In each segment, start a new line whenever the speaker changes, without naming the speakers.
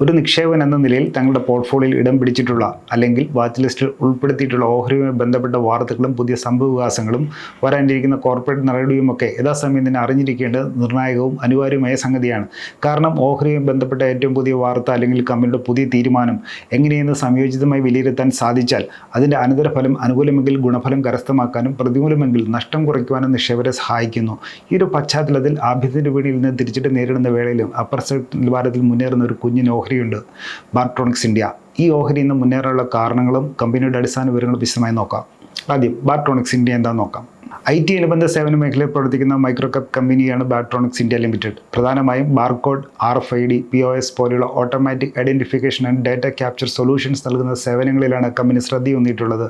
ഒരു നിക്ഷേപൻ എന്ന നിലയിൽ തങ്ങളുടെ പോർട്ട്ഫോളിയോയിൽ ഇടം പിടിച്ചിട്ടുള്ള അല്ലെങ്കിൽ വാച്ച് ലിസ്റ്റിൽ ഉൾപ്പെടുത്തിയിട്ടുള്ള ഓഹരിയുമായി ബന്ധപ്പെട്ട വാർത്തകളും പുതിയ സംഭവവികാസങ്ങളും വരാനിരിക്കുന്ന കോർപ്പറേറ്റ് നടപടിയുമൊക്കെ യഥാസമയം തന്നെ അറിഞ്ഞിരിക്കേണ്ടത് നിർണായകവും അനിവാര്യമായ സംഗതിയാണ്. കാരണം ഓഹരിയുമായി ബന്ധപ്പെട്ട ഏറ്റവും പുതിയ വാർത്ത അല്ലെങ്കിൽ കമ്പനിയുടെ പുതിയ തീരുമാനം എങ്ങനെയെന്ന് സംയോജിതമായി വിലയിരുത്താൻ സാധിച്ചാൽ അതിന്റെ അനന്തരഫലം അനുകൂലമെങ്കിൽ ഗുണഫലം കരസ്ഥമാക്കാനും പ്രതികൂലമെങ്കിൽ നഷ്ടം കുറയ്ക്കുവാനും നിക്ഷേപരെ സഹായിക്കുന്നു. ഈ ഒരു പശ്ചാത്തലത്തിൽ ആഭ്യന്തര വിപണിയിൽ നിന്ന് തിരിച്ചിട്ട് നേരിടുന്ന വേളയിലും അപ്പർ സെക്ടർ നിലവാരത്തിൽ മുന്നേറുന്ന ഒരു കുഞ്ഞിന് ഓഹരിയുണ്ട് ബാർട്രോണിക്സ് ഇന്ത്യ ഈ ഓഹരി ഇന്ന് മുന്നേറാനുള്ള കാരണങ്ങളും കമ്പനിയുടെ അടിസ്ഥാന വിവരങ്ങളും വിശദമായി നോക്കാം. ആദ്യം ബാർട്രോണിക്സ് ഇന്ത്യ എന്താണെന്ന് നോക്കാം. ഐ ടി അനുബന്ധ സേവന മേഖലയിൽ പ്രവർത്തിക്കുന്ന മൈക്രോ കപ്പ് കമ്പനിയാണ് ബാട്രോണിക്സ് ഇന്ത്യ ലിമിറ്റഡ് പ്രധാനമായും barcode R F I D P O S പോലെയുള്ള automatic identification and data capture solutions നൽകുന്ന സേവനങ്ങളിലാണ് കമ്പനി ശ്രദ്ധയൂന്നിയിട്ടുള്ളത്.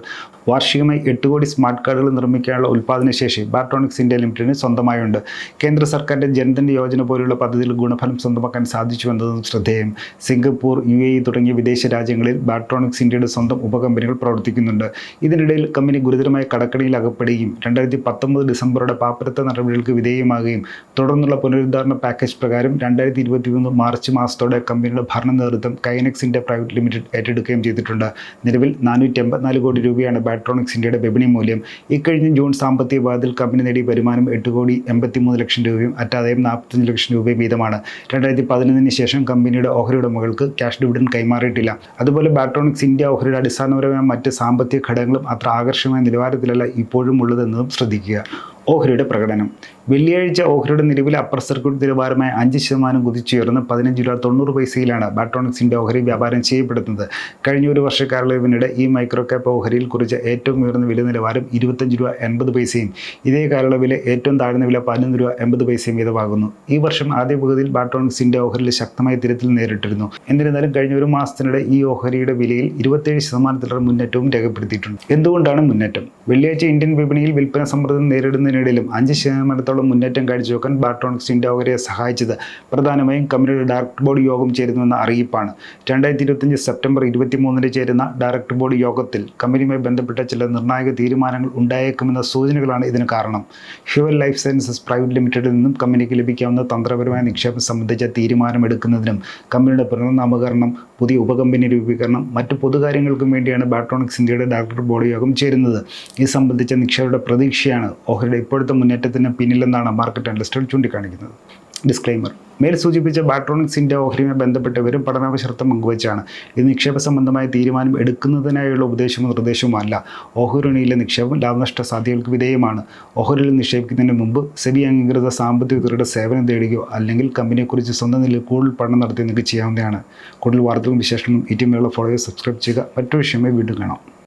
വാർഷികമായി എട്ട് കോടി സ്മാർട്ട് കാർഡുകൾ നിർമ്മിക്കാനുള്ള ഉൽപ്പാദനശേഷി ബാട്രോണിക്സ് ഇന്ത്യ ലിമിറ്റഡിന് സ്വന്തമായുണ്ട്. കേന്ദ്ര സർക്കാരിന്റെ ജനധൻ യോജന പോലുള്ള പദ്ധതിയിൽ ഗുണഫലം സ്വന്തമാക്കാൻ സാധിച്ചു എന്നതും ശ്രദ്ധേയം. സിംഗപ്പൂർ യു എ തുടങ്ങിയ വിദേശ രാജ്യങ്ങളിൽ ബാട്രോണിക്സ് ഇന്ത്യയുടെ സ്വന്തം ഉപകമ്പനികൾ പ്രവർത്തിക്കുന്നുണ്ട്. ഇതിനിടയിൽ കമ്പനി ഗുരുതരമായ കടക്കണിയിൽ അകപ്പെടുകയും രണ്ടായിരത്തി പത്തൊമ്പത് ഡിസംബറോടെ പാപ്പരത്ത നടപടികൾക്ക് വിധേയമാകുകയും തുടർന്നുള്ള പുനരുദ്ധാരണ പാക്കേജ് പ്രകാരം രണ്ടായിരത്തി ഇരുപത്തി മൂന്ന് മാർച്ച് മാസത്തോടെ കമ്പനിയുടെ ഭരണ നേതൃത്വം കൈനക്സ് ഇന്ത്യ പ്രൈവറ്റ് ലിമിറ്റഡ് ഏറ്റെടുക്കുകയും ചെയ്തിട്ടുണ്ട്. നിലവിൽ നാനൂറ്റി എൺപത്തിനാല് കോടി രൂപയാണ് ബാട്രോണിക്സ് ഇന്ത്യയുടെ വിപണി മൂല്യം. ഇക്കഴിഞ്ഞ ജൂൺ സാമ്പത്തിക വാദത്തിൽ കമ്പനി നേടിയ വരുമാനം എട്ട് കോടി എൺപത്തി മൂന്ന് ലക്ഷം രൂപയും അറ്റാദായം നാൽപ്പത്തഞ്ച് ലക്ഷം രൂപയും വീതമാണ്. രണ്ടായിരത്തി പതിനൊന്നിന് ശേഷം കമ്പനിയുടെ ഓഹരി ഉടമകൾക്ക് ക്യാഷ് ഡിവിഡൻ കൈമാറിയിട്ടില്ല. അതുപോലെ ബാട്രോണിക്സ് ഇന്ത്യ ഓഹരിയുടെ അടിസ്ഥാനപരമായ മറ്റ് സാമ്പത്തിക ഘടകങ്ങളും അത്ര ആകർഷകമായ നിലവാരത്തിലല്ല ഇപ്പോഴും ഉള്ളതെന്നതും ശ്രദ്ധിക്കുക ഓഹരിയുടെ പ്രകടനം. വെള്ളിയാഴ്ച ഓഹരിയുടെ നിലവിലെ അപ്പർ സർക്യൂട്ട് നിലവാരമായ അഞ്ച് ശതമാനം കുതിച്ചുയർന്ന് പതിനഞ്ച് രൂപ തൊണ്ണൂറ് പൈസയിലാണ് ബാട്രോണിക്സിന്റെ ഓഹരി വ്യാപാരം ചെയ്യപ്പെടുന്നത്. കഴിഞ്ഞ ഒരു വർഷക്കാലയവിനിടെ ഈ മൈക്രോ ക്യാപ്പ് ഓഹരിയിൽ കുറിച്ച ഏറ്റവും ഉയർന്ന വില നിലവാരം ഇരുപത്തഞ്ച് രൂപ എൺപത് പൈസയും ഇതേ കാലയളവിലെ ഏറ്റവും താഴ്ന്ന വില പതിനൊന്ന് രൂപ എൺപത് പൈസയും വീതമാകുന്നു. ഈ വർഷം ആദ്യ പകുതിയിൽ ബാട്രോണിക്സിന്റെ ഓഹരിയിൽ ശക്തമായ തിരച്ചിൽ നേരിട്ടിരുന്നു. എന്നിരുന്നാലും കഴിഞ്ഞ ഒരു മാസത്തിനിടെ ഈ ഓഹരിയുടെ വിലയിൽ ഇരുപത്തേഴ് ശതമാനത്തിലുള്ള മുന്നേറ്റവും രേഖപ്പെടുത്തിയിട്ടുണ്ട്. എന്തുകൊണ്ടാണ് മുന്നേറ്റം? വെള്ളിയാഴ്ച ഇന്ത്യൻ വിപണിയിൽ വിൽപ്പന സമ്മർദ്ദം നേരിടുന്നതിനിടയിലും അഞ്ച് ശതമാനത്തോളം മുന്നേറ്റം കാഴ്ചവെക്കാൻ ബാട്രോണിക്സ് ഇന്ത്യ അവരെ സഹായിച്ചത്. പ്രധാനമായും കമ്പനിയുടെ ഡയറക്ടർ ബോർഡ് യോഗം ചേരുന്നുവെന്ന അറിയിപ്പാണ്. രണ്ടായിരത്തി ഇരുപത്തിയഞ്ച് സെപ്റ്റംബർ ഇരുപത്തിമൂന്നിന് ചേരുന്ന ഡയറക്ടർ ബോർഡ് യോഗത്തിൽ കമ്പനിയുമായി ബന്ധപ്പെട്ട ചില നിർണായക തീരുമാനങ്ങൾ ഉണ്ടായേക്കുമെന്ന സൂചനകളാണ് ഇതിന് കാരണം. ഹ്യൂവൽ ലൈഫ് സയൻസസ് പ്രൈവറ്റ് ലിമിറ്റഡിൽ നിന്നും കമ്പനിക്ക് ലഭിക്കാവുന്ന തന്ത്രപരമായ നിക്ഷേപം സംബന്ധിച്ച തീരുമാനമെടുക്കുന്നതിനും കമ്പനിയുടെ പുനർനാമകരണം പുതിയ ഉപകമ്പനി രൂപീകരണം മറ്റ് പൊതുകാര്യങ്ങൾക്കും വേണ്ടിയാണ് ബാട്രോണിക്സ് ഇന്ത്യയുടെ ഡയറക്ടർ ബോർഡ് യോഗം ചേരുന്നത്. ഇത് സംബന്ധിച്ച നിക്ഷേപയുടെ പ്രതീക്ഷയാണ്. ഓഹരിയുടെ ഇപ്പോഴത്തെ മുന്നേറ്റത്തിന് പിന്നിലെന്നാണ് മാർക്കറ്റ് അനലിസ്റ്റുകൾ ചൂണ്ടിക്കാണിക്കുന്നത്. ഡിസ്ക്ലൈമർ മേൽ സൂചിപ്പിച്ച ബാട്രോണിക്സ് ഓഹരിയുമായി ബന്ധപ്പെട്ട് വെറും പഠനാവശ്യർത്ഥം പങ്കുവച്ചാണ്. ഇത് നിക്ഷേപ സംബന്ധമായ തീരുമാനം എടുക്കുന്നതിനായുള്ള ഉപദേശമോ നിർദ്ദേശമോ അല്ല. ഓഹരിണിയിലെ നിക്ഷേപം ലാഭനഷ്ട സാധ്യതകൾക്ക് വിധേയമാണ്. ഓഹരിയിൽ നിക്ഷേപിക്കുന്നതിന് മുമ്പ് സെബി അംഗീകൃത സാമ്പത്തിക വിദഗ്ധരുടെ സേവനം തേടുകയോ അല്ലെങ്കിൽ കമ്പനിയെക്കുറിച്ച് സ്വന്തം നിലയിൽ കൂടുതൽ പഠനം നടത്തി നിങ്ങൾക്ക് ചെയ്യാവുന്നതാണ്. കൂടുതൽ വാർത്തകളും വിശേഷങ്ങളും ഈ ടീമിലുള്ള ഫോളോയെ സബ്സ്ക്രൈബ് ചെയ്യുക. മറ്റൊരു വിഷയമായി വീണ്ടും കാണാം.